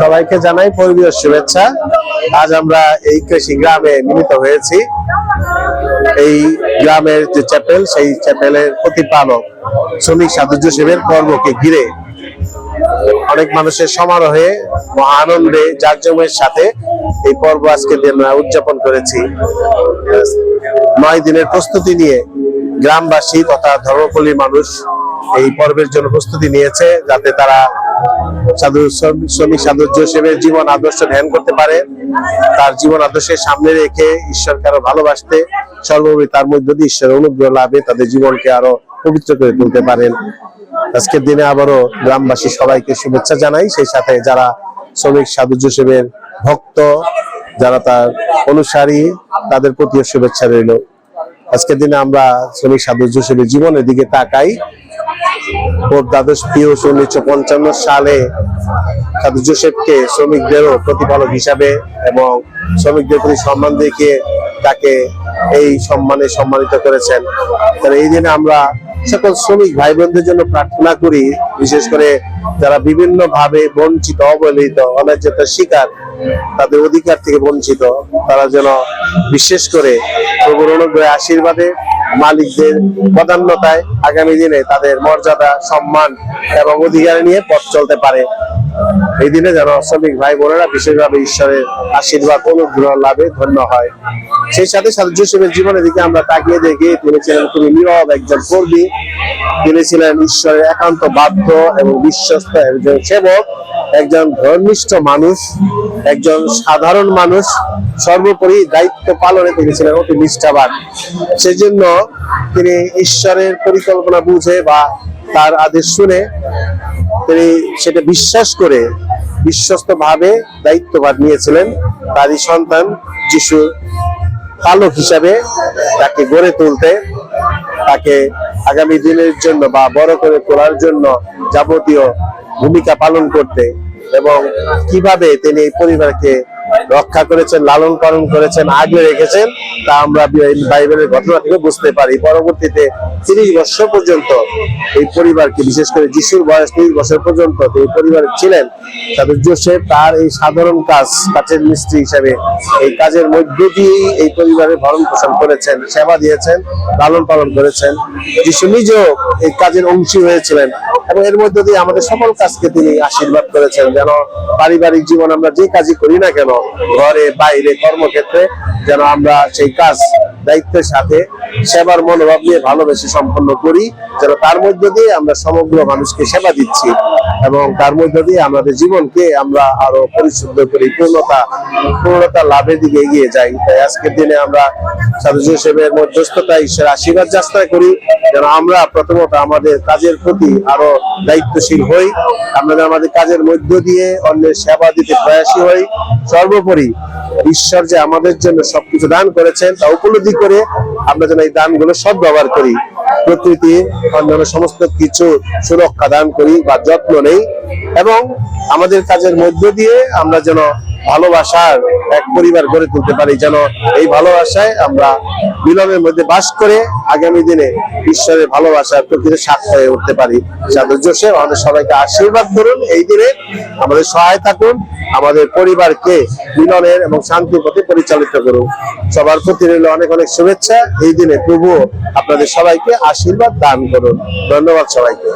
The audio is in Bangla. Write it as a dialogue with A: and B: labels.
A: সবাইকে জানাই পরিবেশ শুভেচ্ছা। আজ আমরা এই কৃষি গ্রামে মিলিত হয়েছি। এই গ্রামের যে চ্যাপেল, সেই চ্যাপেলের প্রতিপালক শ্রমিক সাধুর্য সেবের পর্বকে ঘিরে অনেক মানুষের সমারোহে মহা আনন্দে জাঁকজমের সাথে এই পর্ব আজকে উদযাপন করেছি, নয় দিনের প্রস্তুতি নিয়ে গ্রামবাসী তথা ধর্মপল্লীর মানুষ এই পর্বের জন্য প্রস্তুতি নিয়েছে যাতে তারা শ্রমিক সাধু জোসেফের জীবন আদর্শ ধ্যান করতে পারে। তার জীবন আদর্শের সামনে রেখে ঈশ্বরকে আরও ভালোবাসতে, সর্বোপরি তার মধ্য দিয়ে ঈশ্বরের অনুগ্রহ লাভে তাদের জীবনকে আরও পবিত্র করে তুলতে পারেন। আজকের দিনে আবারও গ্রামবাসী সবাইকে শুভেচ্ছা জানাই। সেই সাথে যারা শ্রমিক সাধু জোসেফের ভক্ত, যারা তার অনুসারী, তাদের প্রতিও শুভেচ্ছা রইল। আজকের দিনে আমরা শ্রমিক সাধু জোসেফের জীবনের দিকে তাকাই। দ্বাদশ পিয়ুষ উনিশশো পঞ্চান্ন সালে জোসেফকে শ্রমিকদেরও প্রতিপালক হিসাবে এবং শ্রমিকদের প্রতি সম্মান দেখিয়ে তাকে এই সম্মানে সম্মানিত করেছেন। তাহলে এই দিনে আমরা সকল শ্রমিক ভাই বোনদের জন্য প্রার্থনা করি, বিশেষ করে যারা বিভিন্ন ভাবে বঞ্চিত, অবহেলিত, অন্যায্যতার শিকার, তাদের অধিকার থেকে বঞ্চিত, তারা যেন বিশেষ করে অনুগ্রহে আশীর্বাদে মালিকদের প্রাধান্যতায় আগামী দিনে তাদের মর্যাদা, সম্মান এবং অধিকার নিয়ে পথ চলতে পারে। এই দিনে যেন শ্রমিক ভাই বোনেরা বিশেষভাবে ঈশ্বরের আশীর্বাদ, অনুগ্রহ, লাভে ধন্য হয়। সেই সাথে সাথে জোসেফের জীবনের দিকে আমরা তাকিয়ে দেখি, তিনি ছিলেন খুবই নীরব একজন কর্মী। তিনি ছিলেন ঈশ্বরের একান্ত বাধ্য এবং বিশ্বস্ত একজন সেবক। একজন ধর্মিষ্ঠ মানুষ, একজন সাধারণ মানুষ, সর্বোপরি দায়িত্ব পালনে তিনি ছিলেন অতি নিষ্ঠাবান। সেজন্য তিনি ঈশ্বরের পরিকল্পনা বুঝে বা তার আদেশ শুনে তিনি সেটা বিশ্বাস করে বিশ্বস্ত ভাবে দায়িত্বভার নিয়েছিলেন। তারই সন্তান যিশু পালক হিসাবে তাকে গড়ে তুলতে, তাকে আগামী দিনের জন্য বা বড় করে তোলার জন্য যাবতীয় ভূমিকা পালন করতে এবং কীভাবে তিনি এই পরিবারকে রক্ষা করেছেন লালন পালন করেছেন, আগলে রেখেছেন, তা আমরা বাইবেলের ঘটনা থেকে বুঝতে পারি। পরবর্তীতে তিরিশ বছর পর্যন্ত এই পরিবারকে, বিশেষ করে যিশুর বয়স তিরিশ বছর পর্যন্ত এই পরিবারে ছিলেন, তাদের জোসেফ তার এই সাধারণ কাজ কাজের মিস্ত্রি হিসাবে এই কাজের মধ্য দিয়েই এই পরিবারের ভরণ পোষণ করেছেন, সেবা দিয়েছেন লালন পালন করেছেন। যিশু নিজেও এই কাজের অংশী হয়েছিলেন এবং এর মধ্য দিয়ে আমাদের সকল কাজকে তিনি আশীর্বাদ করেছেন, যেন পারিবারিক জীবন আমরা যে কাজই করি না কেন ঘরে, বাইরে কর্মক্ষেত্রে যেন আমরা সেই কাজ, দায়িত্বের সাথে সেবার মনোভাব নিয়ে ভালোবেসে সম্পন্ন করি, যেন তার মধ্যে দিয়ে আমরা সমগ্র মানুষকে সেবা দিচ্ছি। এবং তার মধ্য দিয়ে আমাদের জীবনকে আমরা আরও পরিশুদ্ধ করি, পূর্ণতা পূর্ণতা লাভের দিকে এগিয়ে যাই। তাই আজকের দিনে আমরা সাধু জোসেফের মধ্যস্থতা ঈশ্বরের আশীর্বাদ যাত্রা করি। যেন আমরা প্রথমত আমাদের কাজের প্রতি আরও দায়িত্বশীল হই, আমরা আমাদের কাজের মধ্য দিয়ে অন্যের সেবা দিতে প্রয়াসী হই। সর্বোপরি ঈশ্বর যে আমাদের জন্য সবকিছু দান করেছেন তা উপলব্ধি করে আমরা যেন এই দানগুলো সব ব্যবহার করি। প্রকৃতি, অন্যান্য সমস্ত কিছু সুরক্ষা দান করি বা যত্ন নেই। এবং আমাদের কাজের মধ্য দিয়ে আমরা যেন ভালোবাসার এক পরিবার গড়ে তুলতে পারি যেন এই ভালোবাসায় আমরা মিলনের মধ্যে বাস করে আগামী দিনে ঈশ্বরের ভালোবাসার প্রকৃত সাক্ষ্য হয়ে উঠতে পারি। সাধু জোসেফ আমাদের সবাইকে আশীর্বাদ করুন এই দিনে। আমাদের সহায় থাকুন, আমাদের পরিবারকে মিলনের এবং শান্তির পথে পরিচালিত করুন। সবার প্রতি রইল অনেক অনেক শুভেচ্ছা। এই দিনে প্রভু আপনাদের সবাইকে আশীর্বাদ দান করুন। ধন্যবাদ সবাইকে।